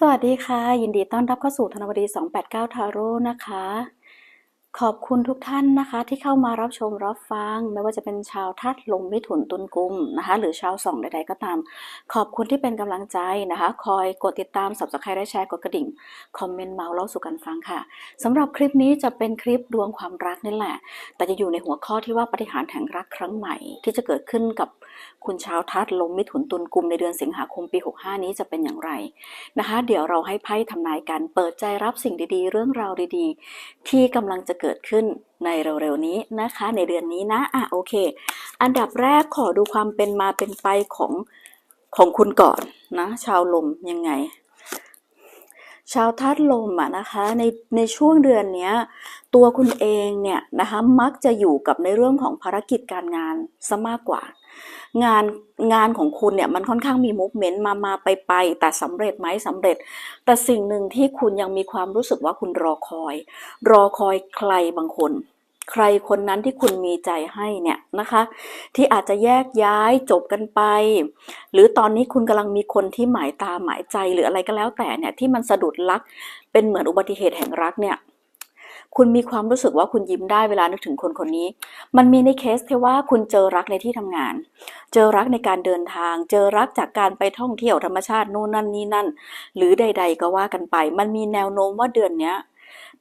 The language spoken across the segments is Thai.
สวัสดีค่ะ ยินดีต้อนรับเข้าสู่ธนวดี 289 ทาโร่นะคะ ขอบคุณทุกท่านนะคะที่เข้ามารับชมรับฟัง ไม่ว่าจะเป็นชาวทัดลมมิถุนตุนกุมนะคะ หรือชาวส่องใด ๆ ก็ตาม ขอบคุณที่เป็นกำลังใจนะคะ คอยกดติดตามสับสไครและแชร์กดกระดิ่ง คอมเมนต์เมาส์เล่าสู่กันฟังค่ะสำหรับคลิปนี้จะเป็นคลิปดวงความรักนี่แหละ แต่จะอยู่ในหัวข้อที่ว่าปฏิหารแห่งรักครั้งใหม่ที่จะเกิดขึ้นกับ คุณชาวทัดลมมิถุนตุนกุมในเดือนสิงหาคมปี 65 นี้จะเป็นอย่างไรนะคะ เดี๋ยวเราให้ไพ่ทำนายกันเปิดใจรับสิ่งดีๆ เรื่องราวดีๆ ที่กำลังจะเกิดขึ้นในเร็วๆนี้นะคะ ในเดือนนี้นะอะโอเค อันดับแรกขอดูความเป็นมาเป็นไปของของคุณก่อนนะ ชาวลมยังไงชาวธาตุลมอะนะคะในในช่วงเดือนเนี้ยตัวคุณเองเนี่ยนะคะมักจะอยู่กับในเรื่องของภารกิจการงานซะมากกว่า งานงานของคุณเนี่ยมันค่อนข้างมีมูฟเมนต์มามาไปไปแต่สำเร็จไหมสำเร็จ แต่สิ่งหนึ่งที่คุณยังมีความรู้สึกว่าคุณรอคอย รอคอยใครบางคน ใครคนนั้นที่คุณมีใจให้เนี่ยนะคะ ที่อาจจะแยกย้ายจบกันไป หรือตอนนี้คุณกำลังมีคนที่หมายตาหมายใจหรืออะไรก็แล้วแต่เนี่ยที่มันสะดุดรักเป็นเหมือนอุบัติเหตุแห่งรักเนี่ย คุณมีความรู้สึกว่าคุณยิ้มได้เวลานึกถึงคนคนนี้ มันมีในเคสที่ว่าคุณเจอรักในที่ทำงาน เจอรักในการเดินทาง เจอรักจากการไปท่องเที่ยวธรรมชาตินู่นนั่นนี่นั่น หรือใด ๆ ก็ว่ากันไป มันมีแนวโน้มว่าเดือนเนี้ย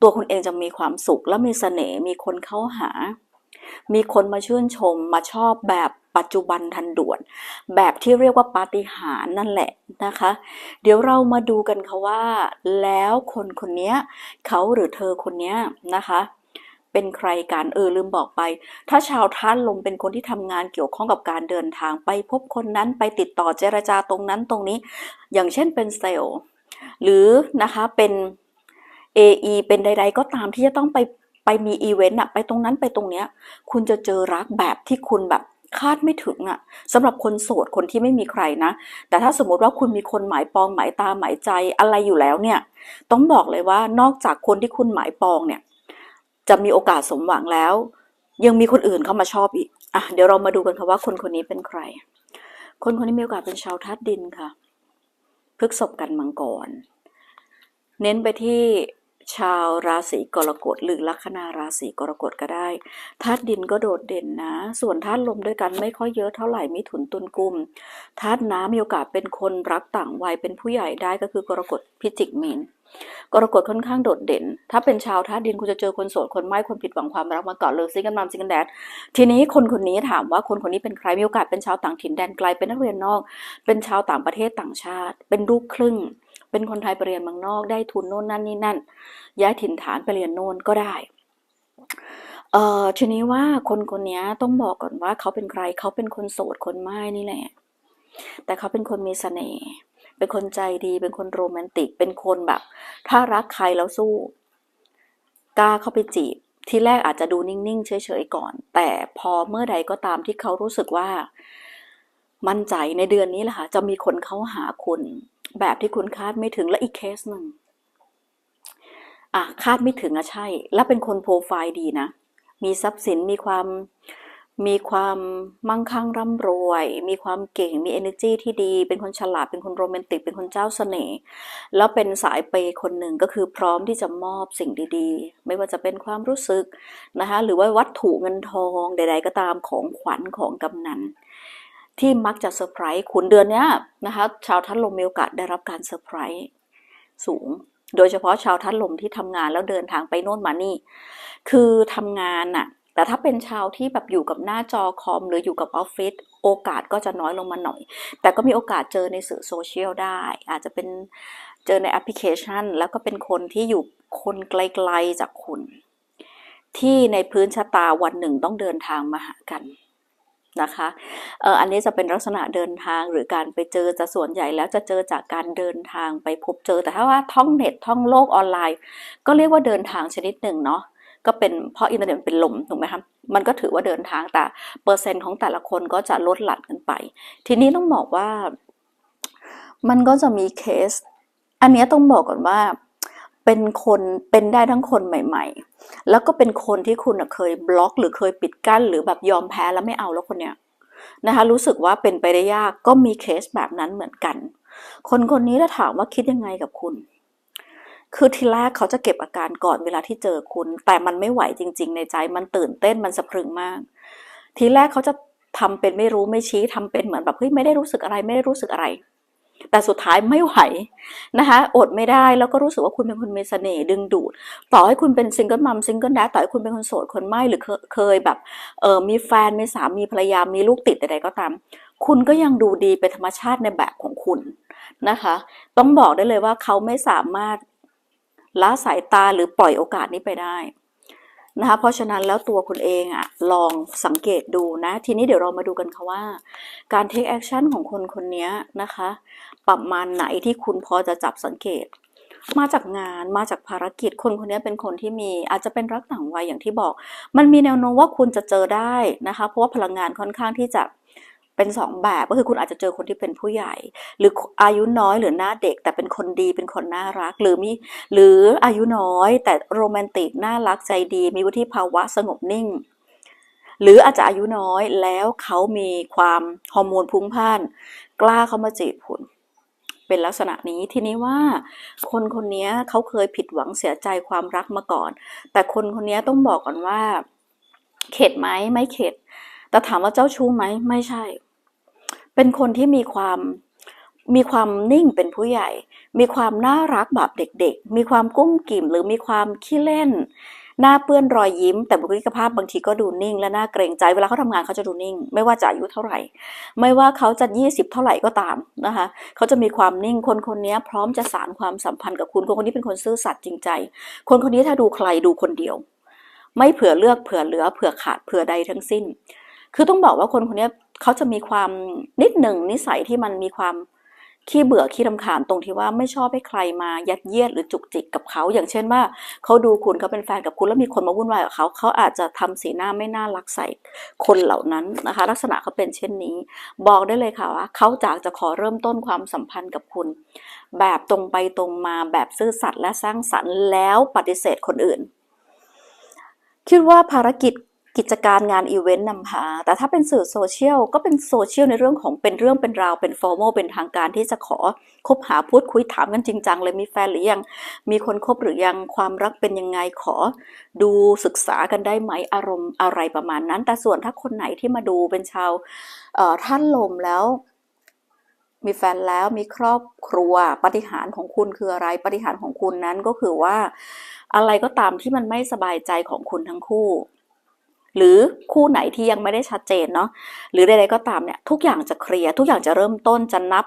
ตัวคุณเองจะมีความสุขและมีเสน่ห์มีคนเข้าหา มีคนมาชื่นชมมาชอบแบบ ปัจจุบันทันด่วน แบบที่เรียกว่าปาฏิหาริย์นั่นแหละนะคะ เดี๋ยวเรามาดูกันค่ะว่า แล้วคนคนนี้เขาหรือเธอคนนี้นะคะเป็นใครกันเออลืมบอกไป ถ้าชาวท่านลมเป็นคนที่ทำงานเกี่ยวข้องกับการเดินทางไปพบคนนั้นไปติดต่อเจรจาตรงนั้นตรงนี้ อย่างเช่นเป็นเซลล์หรือนะคะเป็น AE เป็นใด ๆ ก็ตามที่จะต้องไปไปมีอีเวนต์อะไปตรงนั้นไปตรงเนี้ย คุณจะเจอรักแบบที่คุณแบบ คาดไม่ถึงอะสำหรับคนโสดคนที่ไม่มีใครนะ แต่ถ้าสมมติว่าคุณมีคนหมายปองหมายตาหมายใจอะไรอยู่แล้วเนี่ย ต้องบอกเลยว่านอกจากคนที่คุณหมายปองเนี่ย จะมีโอกาสสมหวังแล้ว ยังมีคนอื่นเข้ามาชอบอีกอะเดี๋ยวเรามาดูกันค่ะว่าคนคนนี้เป็นใคร คนคนนี้มีโอกาสเป็นชาวธาตุดินค่ะพฤกษบกันมังกร เน้นไปที่ ชาวราศีกรกฎหรือลัคนาราศีกรกฎก็ได้ธาตุดินก็โดดเด่นนะ ส่วนธาตุลมด้วยกันไม่ค่อยเยอะเท่าไหร่มิถุนตุลกุมธาตุน้ำมีโอกาสเป็นคนรักต่างวัยเป็นผู้ใหญ่ได้ก็คือกรกฎพิจิกเมนกรกฎค่อนข้างโดดเด่น ถ้าเป็นชาวธาตุดินคุณจะเจอคนโสดคนไม่คนผิดหวังความรักมาก่อนเลยซิงกันมามซิงกันแดดทีนี้คนคนนี้ถามว่าคนคนนี้เป็นใครมีโอกาสเป็นชาวต่างถิ่นแดนไกลเป็นนักเรียนนอก เป็นชาวต่างประเทศต่างชาติ เป็นลูกครึ่ง เป็นคนไทยไปเรียนเมืองนอกได้ทุนโน่นนั่นนี่นั่น ย้ายถิ่นฐานไปเรียนโน่นก็ได้เอ่อทีนี้ว่าคนคนนี้ต้องบอกก่อนว่าเขาเป็นใครเขาเป็นคนโสดคนไม่นี่แหละ แต่เขาเป็นคนมีเสน่ห์เป็นคนใจดี เป็นคนโรแมนติก เป็นคนแบบ ถ้ารักใครแล้วสู้กล้าเข้าไปจีบ ที่แรกอาจจะดูนิ่งๆเฉยๆก่อน แต่พอเมื่อใดก็ตามที่เขารู้สึกว่า มั่นใจในเดือนนี้แหละค่ะจะมีคนเข้าหาคุณ แบบที่คุณคาดไม่ถึงและอีกเคสหนึ่งอะคาดไม่ถึงอะใช่ แล้วเป็นคนโปรไฟล์ดีนะ มีทรัพย์สินมีความมีความมั่งคั่งร่ำรวย มีความเก่ง มี energy ที่ดี เป็นคนฉลาด เป็นคนโรแมนติก เป็นคนเจ้าเสน่ห์ แล้วเป็นสายเปย์คนหนึ่งก็คือพร้อมที่จะมอบสิ่งดีๆ ไม่ว่าจะเป็นความรู้สึกนะคะ หรือว่าวัตถุเงินทองใด ๆ ก็ตามของขวัญของกำนัน ที่มักจะเซอร์ไพรส์คุณเดือนนี้นะคะชาวทัดลมมีโอกาสได้รับการเซอร์ไพรส์สูง โดยเฉพาะชาวทัดลมที่ทำงานแล้วเดินทางไปโน่นมานี่ คือทำงานน่ะแต่ถ้าเป็นชาวที่แบบอยู่กับหน้าจอคอม หรืออยู่กับออฟฟิศโอกาสก็จะน้อยลงมาหน่อย แต่ก็มีโอกาสเจอในสื่อโซเชียลได้ อาจจะเป็นเจอในแอปพลิเคชัน แล้วก็เป็นคนที่อยู่คนไกลๆจากคุณ ที่ในพื้นชะตาวันหนึ่งต้องเดินทางมาหากัน นะคะเอออันนี้จะเป็นลักษณะเดินทางหรือการไปเจอจะส่วนใหญ่แล้วจะเจอจากการเดินทางไปพบเจอ แต่ถ้าว่าท่องเน็ตท่องโลกออนไลน์ ก็เรียกว่าเดินทางชนิดหนึ่งเนาะก็เป็นเพราะอินเทอร์เน็ตเป็นลมถูกไหมคะมันก็ถือว่าเดินทางแต่เปอร์เซ็นต์ของแต่ละคนก็จะลดหลั่นกันไป ทีนี้ต้องบอกว่า มันก็จะมีเคส อันนี้ต้องบอกก่อนว่า เป็นคนเป็นได้ทั้งคนใหม่ ๆ แล้วก็เป็นคนที่คุณเคยบล็อก หรือเคยปิดกั้น หรือแบบยอมแพ้แล้วไม่เอาแล้วคนเนี้ยนะคะรู้สึกว่าเป็นไปได้ยากก็มีเคสแบบนั้นเหมือนกัน คนคนนี้ถ้าถามว่าคิดยังไงกับคุณ คือทีแรกเขาจะเก็บอาการก่อนเวลาที่เจอคุณ แต่มันไม่ไหวจริง ๆ ในใจมันตื่นเต้นมันสะพรึงมาก ทีแรกเขาจะทำเป็นไม่รู้ไม่ชี้ทำเป็นเหมือนแบบเฮ้ยไม่ได้รู้สึกอะไรไม่ได้รู้สึกอะไร แต่สุดท้ายไม่ไหวนะคะอดไม่ได้แล้วก็รู้สึกว่าคุณเป็นคนมีเสน่ห์ดึงดูด ต่อให้คุณเป็นซิงเกิลมัมซิงเกิลแดดต่อให้คุณเป็นคนโสดคนไม่หรือเคเคยแบบเออมีแฟนมีสามีภรรยามีลูกติดใดๆก็ตาม คุณก็ยังดูดีเป็นธรรมชาติในแบบของคุณนะคะ ต้องบอกได้เลยว่าเขาไม่สามารถละสายตาหรือปล่อยโอกาสนี้ไปได้ นะคะเพราะฉะนั้นแล้วตัวคุณเองอะลองสังเกตดูนะ ทีนี้เดี๋ยวเรามาดูกันค่ะว่า การ take action ของคนคนนี้นะคะ ประมาณไหนที่คุณพอจะจับสังเกต มาจากงานมาจากภารกิจคนคนนี้เป็นคนที่มีอาจจะเป็นรักต่างวัยอย่างที่บอก มันมีแนวโน้มว่าคุณจะเจอได้นะคะ เพราะว่าพลังงานค่อนข้างที่จะ เป็นสองแบบก็คือคุณอาจจะเจอคนที่เป็นผู้ใหญ่ หรืออายุน้อยหรือหน้าเด็ก แต่เป็นคนดีเป็นคนน่ารัก หรือมีหรืออายุน้อย แต่โรแมนติกน่ารักใจดี มีวุฒิภาวะสงบนิ่ง หรืออาจจะอายุน้อยแล้วเขามีความฮอร์โมนพุ่งพ่าน กล้าเข้ามาจีบคุณเป็นลักษณะนี้ทีนี้ว่า คนคนนี้เขาเคยผิดหวังเสียใจความรักมาก่อน แต่คนคนนี้ต้องบอกก่อนว่า เข็ดไหมไม่เข็ด แต่ถามว่าเจ้าชู้ไหมไม่ใช่ เป็นคนที่มีความมีความนิ่งเป็นผู้ใหญ่ มีความน่ารักแบบเด็กๆ มีความกุ้มกิ่มหรือมีความขี้เล่น หน้าเปื้อนรอยยิ้ม แต่บุคลิกภาพบางทีก็ดูนิ่ง และน่าเกรงใจ เวลาเขาทำงานเขาจะดูนิ่ง ไม่ว่าจะอายุเท่าไหร่ ไม่ว่าเขาจะ 20 เท่าไหร่ก็ตามนะคะ เขาจะมีความนิ่ง คนคนนี้พร้อมจะสานความสัมพันธ์กับคุณ คนคนนี้เป็นคนซื่อสัตย์จริงใจ คนคนนี้ถ้าดูใครดูคนเดียว ไม่เผื่อเลือกเผื่อเหลือเผื่อขาดเผื่อใดทั้งสิ้น คือต้องบอกว่าคนคนนี้ เขาจะมีความนิดหนึ่งนิสัยที่มันมีความขี้เบื่อขี้รำคาญตรงที่ว่าไม่ชอบให้ใครมายัดเยียดหรือจุกจิกกับเขา อย่างเช่นว่าเขาดูคุณเขาเป็นแฟนกับคุณแล้วมีคนมาวุ่นวายกับเขาเขาอาจจะทำสีหน้าไม่น่ารักใส่คนเหล่านั้นนะคะ ลักษณะเขาเป็นเช่นนี้ บอกได้เลยค่ะว่าเขาจากจะขอเริ่มต้นความสัมพันธ์กับคุณ แบบตรงไปตรงมาแบบซื่อสัตย์และสร้างสรรค์แล้วปฏิเสธคนอื่น คิดว่าภารกิจ กิจการงานอีเวนต์นำพา แต่ถ้าเป็นสื่อโซเชียลก็เป็นโซเชียลในเรื่องของเป็นเรื่องเป็นราว เป็นฟอร์มอลเป็นทางการที่จะขอคบหาพูดคุยถามกันจริงจังเลยมีแฟนหรือยัง มีคนคบหรือยังความรักเป็นยังไงขอ ดูศึกษากันได้ไหมอารมณ์อะไรประมาณนั้น แต่ส่วนถ้าคนไหนที่มาดูเป็นชาวท่านลมแล้วมีแฟนแล้วมีครอบครัวปฏิหารของคุณคืออะไรปฏิหารของคุณนั้นก็คือว่า อะไรก็ตามที่มันไม่สบายใจของคุณทั้งคู่ หรือคู่ไหนที่ยังไม่ได้ชัดเจนเนาะหรือใดๆก็ตามเนี่ยทุกอย่างจะเคลียร์ทุกอย่างจะเริ่มต้นจะนับ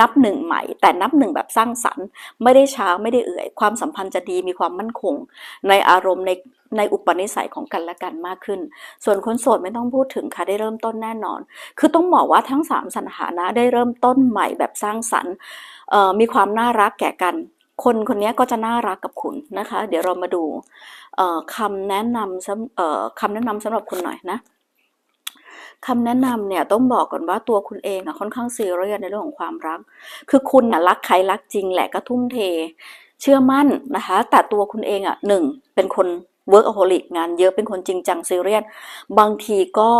นับหนึ่งใหม่ แต่นับหนึ่งแบบสร้างสรรค์ ไม่ได้ช้าไม่ได้เอื่อย ความสัมพันธ์จะดีมีความมั่นคง ในอารมณ์ในในอุปนิสัยของกันและกันมากขึ้น ส่วนคนโสดไม่ต้องพูดถึงค่ะได้เริ่มต้นแน่นอน คือต้องบอกว่าทั้ง 3สถานะได้เริ่มต้นใหม่แบบสร้างสรรค์มีความน่ารักแก่กัน คนคนนี้ก็จะน่ารักกับคุณนะคะ เดี๋ยวเรามาดูคำแนะนำคำแนะนำสำหรับคุณหน่อยนะคำแนะนำเนี่ยต้องบอกก่อนว่าตัวคุณเองอะค่อนข้างซีเรียสในเรื่องของความรัก คือคุณน่ะรักใครรักจริงแหละก็ทุ่มเท เชื่อมั่นนะคะ แต่ตัวคุณเองอะหนึ่งเป็นคน เวิร์กอโฮลิกงานเยอะเป็นคนจริงจังซีเรียสบางทีก็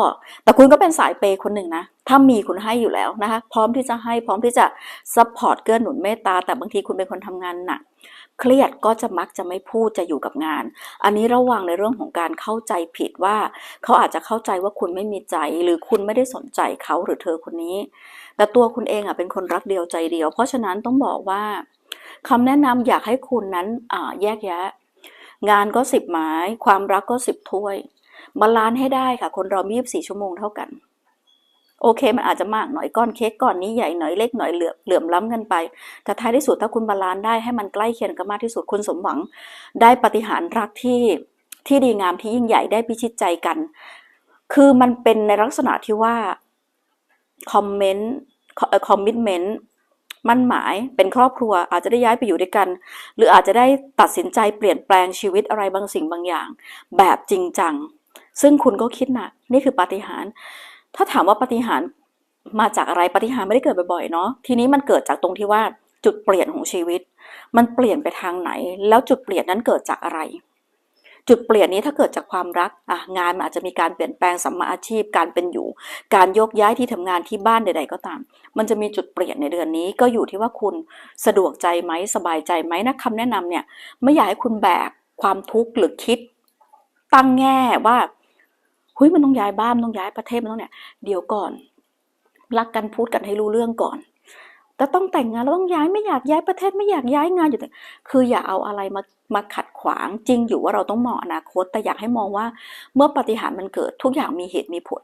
แต่คุณก็เป็นสายเปย์คนหนึ่งนะ ถ้ามีคุณให้อยู่แล้วนะคะ พร้อมที่จะให้พร้อมที่จะซัพพอร์ตเกื้อหนุนเมตตา แต่บางทีคุณเป็นคนทำงานหนักเครียดก็จะมักจะไม่พูดจะอยู่กับงาน อันนี้ระวังในเรื่องของการเข้าใจผิดว่า เขาอาจจะเข้าใจว่าคุณไม่มีใจ หรือคุณไม่ได้สนใจเขาหรือเธอคนนี้ แต่ตัวคุณเองอะเป็นคนรักเดียวใจเดียว เพราะฉะนั้นต้องบอกว่าคำแนะนำอยากให้คุณนั้นแยกแยะ งานก็สิบไม้ความรักก็สิบถ้วยบาลานซ์ให้ได้ค่ะ คนเรามีบสี่ชั่วโมงเท่ากัน โอเค มันอาจจะมากหน่อยก้อนเค้กก้อนนี้ใหญ่หน่อยเล็กหน่อยเหลื่อมเหลื่อมล้ำกันไป แต่ท้ายที่สุดถ้าคุณบาลานซ์ได้ให้มันใกล้เคียงกันมากที่สุดคุณสมหวัง ได้ปฏิหารรักที่ที่ดีงามที่ยิ่งใหญ่ได้พิชิตใจกัน คือมันเป็นในลักษณะที่ว่าคอมเมนต์คอมมิชเมนต์ มั่นหมาย เป็นครอบครัวอาจจะได้ย้ายไปอยู่ด้วยกัน หรืออาจจะได้ตัดสินใจเปลี่ยนแปลงชีวิตอะไรบางสิ่งบางอย่าง แบบจริงจัง ซึ่งคุณก็คิดหนะนี่คือปาฏิหาริย์ถ้าถามว่าปาฏิหาริย์มาจากอะไรปาฏิหาริย์ไม่ได้เกิดบ่อยๆเนาะทีนี้มันเกิดจากตรงที่ว่าจุดเปลี่ยนของชีวิต มันเปลี่ยนไปทางไหน แล้วจุดเปลี่ยนนั้นเกิดจากอะไร จุดเปลี่ยนนี้ถ้าเกิดจากความรักอะงานมันอาจจะมีการเปลี่ยนแปลงสัมมาอาชีพการเป็นอยู่ การยกย้ายที่ทำงานที่บ้านใด ๆ ก็ตาม มันจะมีจุดเปลี่ยนในเดือนนี้ ก็อยู่ที่ว่าคุณสะดวกใจไหมสบายใจไหมนะคำแนะนำเนี่ยไม่อยากให้คุณแบกความทุกข์หรือคิด ตั้งแง่ว่าเฮ้ยมันต้องย้ายบ้านต้องย้ายประเทศมันต้องเนี่ย เดี๋ยวก่อน รักกันพูดกันให้รู้เรื่องก่อน แต่ต้องแต่งงานแล้วต้องย้ายไม่อยากย้ายประเทศไม่อยากย้ายงานอยู่แต่คืออย่าเอาอะไรมามาขัดขวางจริงอยู่ว่าเราต้องมองอนาคต แต่อยากให้มองว่าเมื่อปฏิหารมันเกิดทุกอย่างมีเหตุมีผล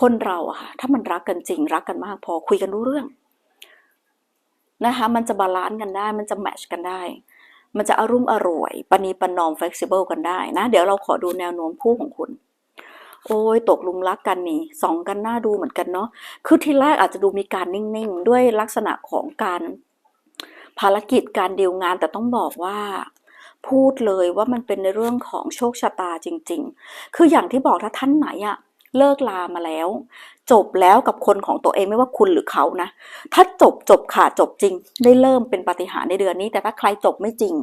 คนเราอะค่ะถ้ามันรักกันจริงรักกันมากพอคุยกันรู้เรื่องนะคะมันจะบาลานซ์กันได้ มันจะแมชกันได้ มันจะอารมณ์อร่วยปณีปนอม flexible กันได้นะ เดี๋ยวเราขอดูแนวโน้มคู่ของคุณ โอ้ยตกลุมรักกันนี่สองกันหน้าดูเหมือนกันเนาะคือทีแรกอาจจะดูมีการนิ่งๆ ด้วยลักษณะของการภารกิจการดีลงานแต่ต้องบอกว่าพูดเลยว่ามันเป็นในเรื่องของโชคชะตาจริง ๆ คืออย่างที่บอกถ้าท่านไหนอะเลิกลามาแล้ว จบแล้วกับคนของตัวเองไม่ว่าคุณหรือเขานะ ถ้าจบจบขาดจบจริง ได้เริ่มเป็นปฏิหารในเดือนนี้ แต่ถ้าใครจบไม่จริง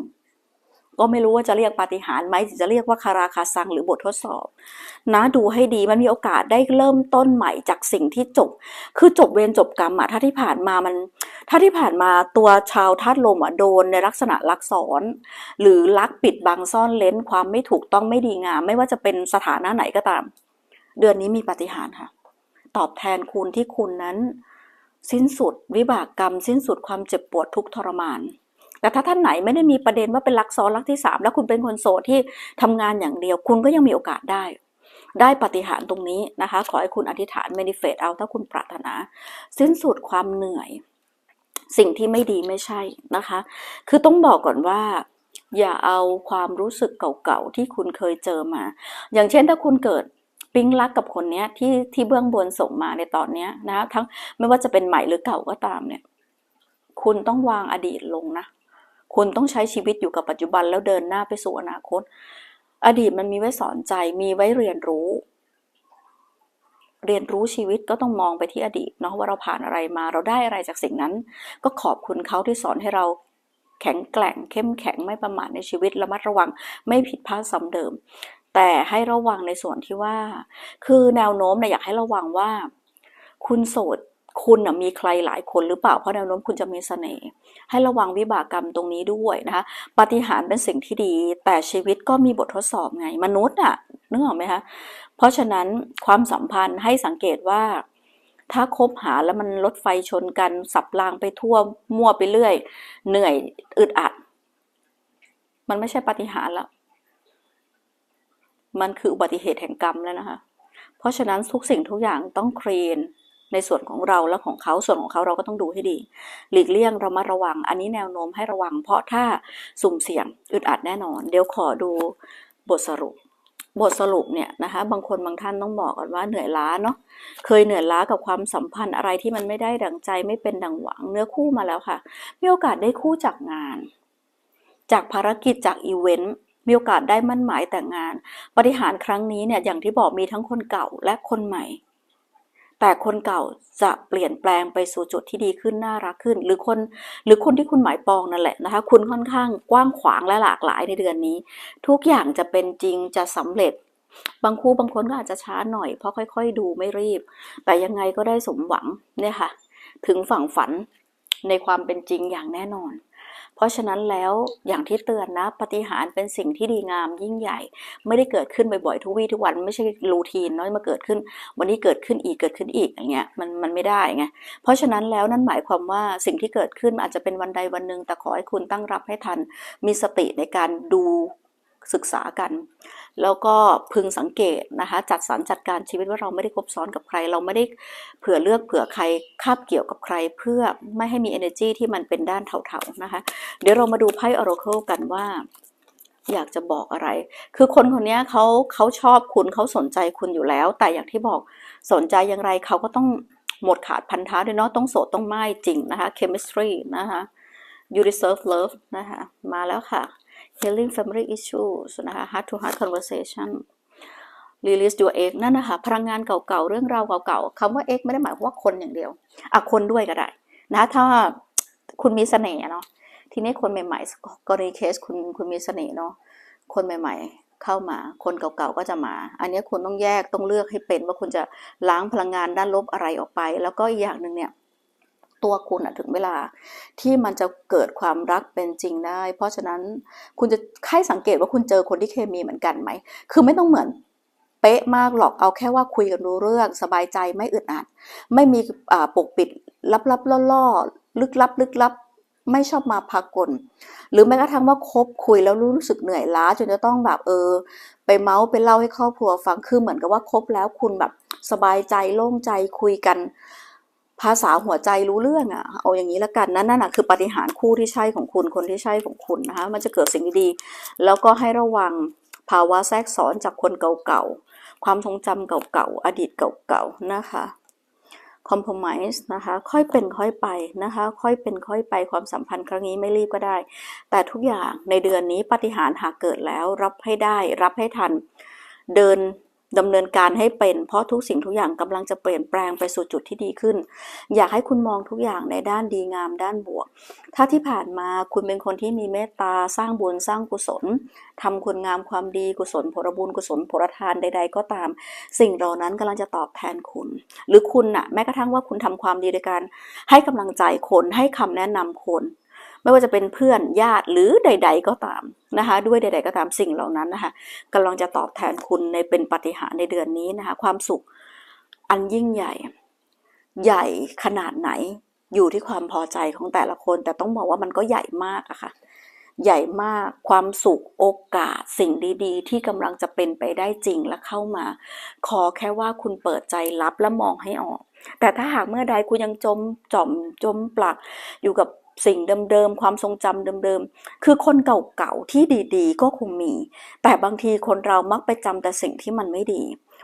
ก็ไม่รู้ว่าจะเรียกปาฏิหาริย์ไหมจะเรียกว่าคาราคาซังหรือบททดสอบ นะดูให้ดีมันมีโอกาสได้เริ่มต้นใหม่จากสิ่งที่จบ คือจบเวรจบกรรมอะถ้าที่ผ่านมามันถ้าที่ผ่านมาตัวชาวธาตุลมอะโดนในลักษณะลักซ้อน หรือลักปิดบังซ่อนเลนความไม่ถูกต้องไม่ดีงาม ไม่ว่าจะเป็นสถานะไหนก็ตาม เดือนนี้มีปาฏิหาริย์ค่ะ ตอบแทนคุณที่คุณนั้น สิ้นสุดวิบากกรรม สิ้นสุดความเจ็บปวดทุกทรมาน แต่ถ้าท่านไหนไม่ได้มีประเด็นว่าเป็นรักซ้อนรักที่สามแล้วคุณเป็นคนโสดที่ทำงานอย่างเดียว คุณก็ยังมีโอกาสได้ ได้ปฏิหารตรงนี้นะคะ ขอให้คุณอธิษฐาน manifest เอาถ้าคุณปรารถนา สิ้นสุดความเหนื่อย สิ่งที่ไม่ดีไม่ใช่นะคะ คือต้องบอกก่อนว่าอย่าเอาความรู้สึกเก่าๆที่คุณเคยเจอมา อย่างเช่นถ้าคุณเกิดปิ๊งรักกับคนเนี้ยที่ที่เบื้องบนส่งมาในตอนเนี้ยนะทั้งไม่ว่าจะเป็นใหม่หรือเก่าก็ตามเนี่ย คุณต้องวางอดีตลงนะ คุณต้องใช้ชีวิตอยู่กับปัจจุบันแล้วเดินหน้าไปสู่อนาคต อดีตมันมีไว้สอนใจมีไว้เรียนรู้ เรียนรู้ชีวิตก็ต้องมองไปที่อดีตเนาะว่าเราผ่านอะไรมาเราได้อะไรจากสิ่งนั้น ก็ขอบคุณเขาที่สอนให้เราแข็งแกร่งเข้มแข็งไม่ประมาทในชีวิตระมัดระวังไม่ผิดพลาดซ้ำเดิม แต่ให้ระวังในส่วนที่ว่า คือแนวโน้มเนี่ยอยากให้ระวังว่า คุณโสด คุณมีใครหลายคนหรือเปล่าเพราะแนวโน้มคุณจะมีเสน่ห์ให้ระวังวิบากกรรมตรงนี้ด้วยนะคะปฏิหารเป็นสิ่งที่ดี แต่ชีวิตก็มีบททดสอบไง มนุษย์อะนึกออกไหมคะเพราะฉะนั้นความสัมพันธ์ให้สังเกตว่า ถ้าคบหาแล้วมันรถไฟชนกันสับรางไปทั่วมั่วไปเรื่อย เหนื่อยอึดอัด มันไม่ใช่ปฏิหารแล้วมันคืออุบัติเหตุแห่งกรรมแล้วนะคะ เพราะฉะนั้นทุกสิ่งทุกอย่างต้องเคลีน ในส่วนของเราและของเขาส่วนของเขาเราก็ต้องดูให้ดี หลีกเลี่ยงเรามาระวัง อันนี้แนวโน้มให้ระวัง เพราะถ้าสุ่มเสี่ยงอึดอัดแน่นอน เดี๋ยวขอดูบทสรุป บทสรุปเนี่ยนะคะ บางคนบางท่านต้องบอกก่อนว่าเหนื่อยล้าเนาะเคยเหนื่อยล้ากับความสัมพันธ์อะไรที่มันไม่ได้ดังใจไม่เป็นดังหวัง เนื้อคู่มาแล้วค่ะ มีโอกาสได้คู่จากงาน จากภารกิจจากอีเวนต์มีโอกาสได้มั่นหมายแต่งงาน ปฏิหารครั้งนี้เนี่ยอย่างที่บอกมีทั้งคนเก่าและคนใหม่ แต่คนเก่าจะเปลี่ยนแปลงไปสู่จุดที่ดีขึ้นน่ารักขึ้น หรือคนหรือคนที่คุณหมายปองนั่นแหละนะคะ คุณค่อนข้างกว้างขวางและหลากหลายในเดือนนี้ ทุกอย่างจะเป็นจริงจะสำเร็จ บางคู่บางคนก็อาจจะช้าหน่อยเพราะค่อย ๆ ดูไม่รีบ แต่ยังไงก็ได้สมหวังเนี่ยค่ะ ถึงฝั่งฝันในความเป็นจริงอย่างแน่นอน ราะฉะนั้นแล้วอย่างที่เตือนนะปฏิหารเป็นสิ่งที่ดีงามยิ่งใหญ่ ไม่ได้เกิดขึ้นบ่อยๆทุกวี่ทุกวันไม่ใช่รูทีนเนาะมาเกิดขึ้น วันนี้เกิดขึ้นอีกเกิดขึ้นอีกอย่างเงี้ยมันมันไม่ได้ไงเพราะฉะนั้นแล้วนั่นหมายความว่าสิ่งที่เกิดขึ้นอาจจะเป็นวันใดวันหนึ่งแต่ขอให้คุณตั้งรับให้ทัน มีสติในการดู ศึกษากัน แล้วก็พึงสังเกตนะคะจัดสรรจัดการชีวิตว่าเราไม่ได้คบซ้อนกับใคร เราไม่ได้เผื่อเลือกเผื่อใครคาบเกี่ยวกับใคร เพื่อไม่ให้มี energy ที่มันเป็นด้านเถาๆนะคะ เดี๋ยวเรามาดูไพ่ oracle กันว่าอยากจะบอกอะไร คือคนคนนี้เขาเขาชอบคุณเขาสนใจคุณอยู่แล้ว แต่อย่างที่บอกสนใจอย่างไรเขาก็ต้องหมดขาดพันธะด้วยเนาะต้องโสดต้องไม่จริงนะคะ chemistry นะคะ you deserve love นะคะ มาแล้วค่ะ healing family issues นะคะ heart to heart conversation release your egg นั่นนะคะพลังงานเก่าๆ เรื่องราวเก่าๆคำว่า egg ไม่ได้หมายว่าคนอย่างเดียวอะคนด้วยก็ได้นะถ้าคุณมีเสน่ห์เนาะทีนี้คนใหม่ๆกรณีเคสคุณคุณมีเสน่ห์เนาะคนใหม่ๆ เข้ามาคนเก่าๆก็จะมา อันนี้คุณต้องแยกต้องเลือกให้เป็นว่าคุณจะล้างพลังงานด้านลบอะไรออกไป แล้วก็อีกอย่างหนึ่งเนี่ย ตัวคุณอะถึงเวลาที่มันจะเกิดความรักเป็นจริงได้ เพราะฉะนั้นคุณจะให้สังเกตว่าคุณเจอคนที่เคมีเหมือนกันไหม คือไม่ต้องเหมือนเป๊ะมากหรอกเอาแค่ว่าคุยกันรู้เรื่องสบายใจไม่อึดอัด ไม่มีปกปิดลับๆล่อๆลึกลับลึกลับไม่ชอบมาพากล หรือแม้กระทั่งว่าคบคุยแล้วรู้สึกเหนื่อยล้าจนจะต้องแบบเออ ไปเมาส์ไปเล่าให้ครอบครัวฟังคือเหมือนกับว่าคบแล้วคุณแบบสบายใจโล่งใจคุยกัน ภาษาหัวใจรู้เรื่องอะ่ะ เอาอย่างนี้ละกันนั่นน่ะคือปฏิหารคู่ที่ใช่ของคุณคนที่ใช่ของคุณนะคะ มันจะเกิดสิ่งดีๆแล้วก็ให้ระวังภาวะแทรกซ้อนจากคนเก่าๆ ความทรงจำเก่าๆ อดีตเก่าๆ นะคะ compromise นะคะ ค่อยเป็นค่อยไปนะคะ ค่อยเป็นค่อยไปความสัมพันธ์ครั้งนี้ไม่รีบก็ได้ แต่ทุกอย่างในเดือนนี้ปฏิหารหากเกิดแล้วรับให้ได้ รับให้ทัน เดิน ดำเนินการให้เป็น เพราะทุกสิ่งทุกอย่างกำลังจะเปลี่ยนแปลงไปสู่จุดที่ดีขึ้น อยากให้คุณมองทุกอย่างในด้านดีงามด้านบวก ถ้าที่ผ่านมาคุณเป็นคนที่มีเมตตาสร้างบุญสร้างกุศลทำคุณงามความดีกุศลผลบุญกุศลผลทานใด ๆ ก็ตาม สิ่งเหล่านั้นกำลังจะตอบแทนคุณ หรือคุณน่ะแม้กระทั่งว่าคุณทำความดีในการให้กำลังใจคนให้คำแนะนำคน ไม่ว่าจะเป็นเพื่อนญาติหรือใด ๆ ก็ตามนะคะ ด้วยใด ๆ ก็ตามสิ่งเหล่านั้นนะคะกำลังจะตอบแทนคุณในเป็นปฏิหารในเดือนนี้นะคะ ความสุขอันยิ่งใหญ่ ใหญ่ขนาดไหนอยู่ที่ความพอใจของแต่ละคน แต่ต้องบอกว่ามันก็ใหญ่มากอะค่ะ ใหญ่มากความสุขโอกาสสิ่งดี ๆ ที่กำลังจะเป็นไปได้จริงและเข้ามา ขอแค่ว่าคุณเปิดใจรับและมองให้ออก แต่ถ้าหากเมื่อใดคุณยังจมจอมจมปลักอยู่กับ สิ่งเดิมๆ ความทรงจำเดิมๆ คือคนเก่าๆ ที่ดีๆ ก็คงมี แต่บางทีคนเรามักไปจำแต่สิ่งที่มันไม่ดี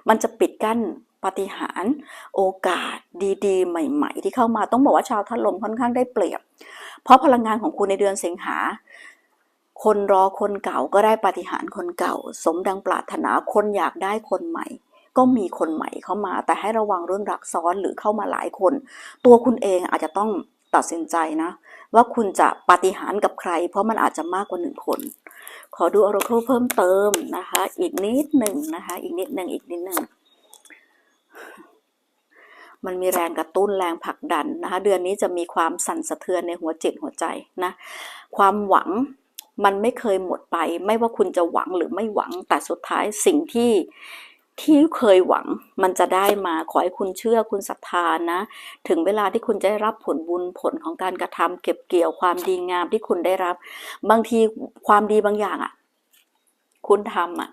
มันจะปิดกั้นปาฏิหารย์โอกาสดีๆ ใหม่ ๆ ที่เข้ามาต้องบอกว่าชาวทัดลมค่อนข้างได้เปรียบ เพราะพลังงานของคุณในเดือนสิงหา คนรอคนเก่าก็ได้ปาฏิหารย์คนเก่า สมดังปรารถนาคนอยากได้คนใหม่ก็มีคนใหม่เข้ามา แต่ให้ระวังเรื่องรักซ้อนหรือเข้ามาหลายคน ตัวคุณเองอาจจะต้อง ตัดสินใจนะ ว่าคุณจะปฏิหารกับใคร เพราะมันอาจจะมากกว่าหนึ่งคน ขอดู oracle เพิ่มเติมนะคะ อีกนิดหนึ่งนะคะ อีกนิดหนึ่งอีกนิดหนึ่งมันมีแรงกระตุ้นแรงผลักดันนะคะ เดือนนี้จะมีความสั่นสะเทือนในหัวจิตหัวใจนะ ความหวังมันไม่เคยหมดไป ไม่ว่าคุณจะหวังหรือไม่หวังแต่สุดท้ายสิ่งที่ ที่เคยหวังมันจะได้มาขอให้คุณเชื่อคุณศรัทธานะ ถึงเวลาที่คุณจะได้รับผลบุญผลของการกระทำเก็บเกี่ยวความดีงามที่คุณได้รับ บางทีความดีบางอย่างอะ คุณทำอะ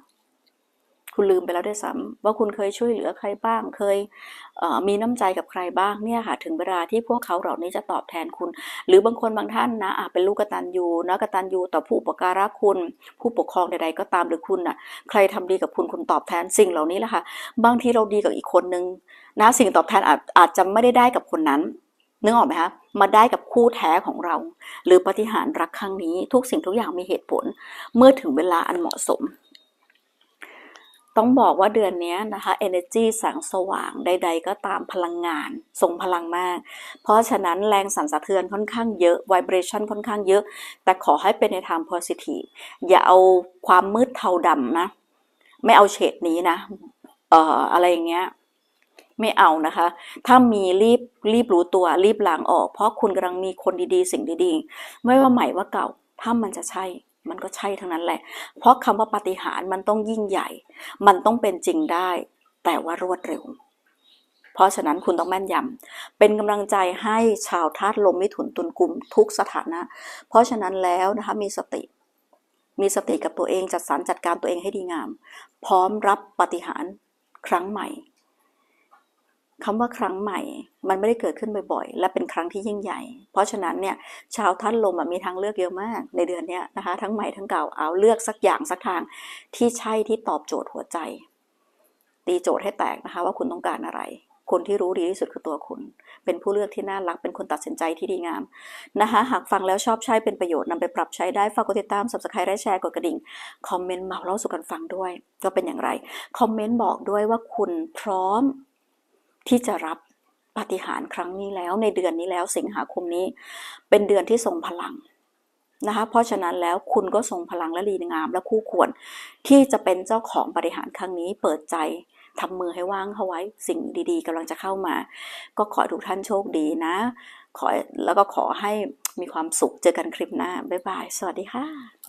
คุณลืมไปแล้วด้วยซ้ำว่าคุณเคยช่วยเหลือใครบ้าง เคยเมีน้ำใจกับใครบ้างเนี่ยค่ะถึงเวลาที่พวกเขาเหล่านี้จะตอบแทนคุณ หรือบางคนบางท่านนะอะเป็นลูกกตัญญูนะกตัญญูต่อผู้อุปการะคุณ ผู้ปกครองใดๆก็ตามหรือคุณน่ะใครทำดีกับคุณคุณตอบแทนสิ่งเหล่านี้แหละค่ะบางทีเราดีกับอีกคนนึงนะสิ่งตอบแทนอาจอาจจะไม่ได้ได้กับคนนั้นนึกออกไหมคะมาได้กับคู่แท้ของเรา หรือปฏิหารรักครั้งนี้ทุกสิ่งทุกอย่างมีเหตุผล เมื่อถึงเวลาอันเหมาะสม ต้องบอกว่าเดือนนี้นะคะ energy แสงสว่างใด ๆ ก็ตามพลังงานทรงพลังมาก เพราะฉะนั้นแรงสั่นสะเทือนค่อนข้างเยอะ vibration ค่อนข้างเยอะ แต่ขอให้เป็นในทาง positive อย่าเอาความมืดเทาดำนะ ไม่เอาเฉดนี้นะ เอ่ออะไรอย่างเงี้ยไม่เอานะคะ ถ้ามีรีบรีบรู้ตัวรีบล้างออก เพราะคุณกำลังมีคนดีๆ สิ่งดีๆ ไม่ว่าใหม่ว่าเก่า ถ้ามันจะใช่ มันก็ใช่ทั้งนั้นแหละ เพราะคำว่าปาฏิหารย์มันต้องยิ่งใหญ่ มันต้องเป็นจริงได้ แต่ว่ารวดเร็ว เพราะฉะนั้นคุณต้องแม่นยำเป็นกำลังใจให้ชาวธาตุลมมิถุนตุลกลุ่มทุกสถานะ เพราะฉะนั้นแล้วนะคะมีสติ มีสติกับตัวเองจัดสรรจัดการตัวเองให้ดีงาม พร้อมรับปฏิหารครั้งใหม่ คำว่าครั้งใหม่ มันไม่ได้เกิดขึ้นบ่อยๆ และเป็นครั้งที่ยิ่งใหญ่ เพราะฉะนั้นเนี่ยชาวท่านลมมีทางเลือกเยอะมากในเดือนนี้นะคะ ทั้งใหม่ทั้งเก่าเอาเลือกสักอย่างสักทางที่ใช่ที่ตอบโจทย์หัวใจ ตีโจทย์ให้แตกนะคะว่าคุณต้องการอะไร คนที่รู้ดีที่สุดคือตัวคุณ เป็นผู้เลือกที่น่ารักเป็นคนตัดสินใจที่ดีงามนะคะหากฟังแล้วชอบใช้เป็นประโยชน์นำไปปรับใช้ได้ฝากกดติดตาม subscribe และแชร์กดกระดิ่งคอมเมนต์มาเล่าสู่กันฟังด้วยก็เป็นอย่างไรคอมเมนต์บอกด้วยว่าคุณพร้อม ที่จะรับปฏิหารครั้งนี้แล้วในเดือนนี้แล้วสิงหาคมนี้ เป็นเดือนที่ทรงพลังนะคะเพราะฉะนั้นแล้วคุณก็ทรงพลังและลีงาม และคู่ควร ที่จะเป็นเจ้าของบริหารครั้งนี้เปิดใจทำมือให้ว่างเข้าไว้สิ่งดีๆกำลังจะเข้ามา ก็ขอทุกท่านโชคดีนะ ขอแล้วก็ขอให้มีความสุขเจอกันคลิปหน้า บ๊ายบาย สวัสดีค่ะ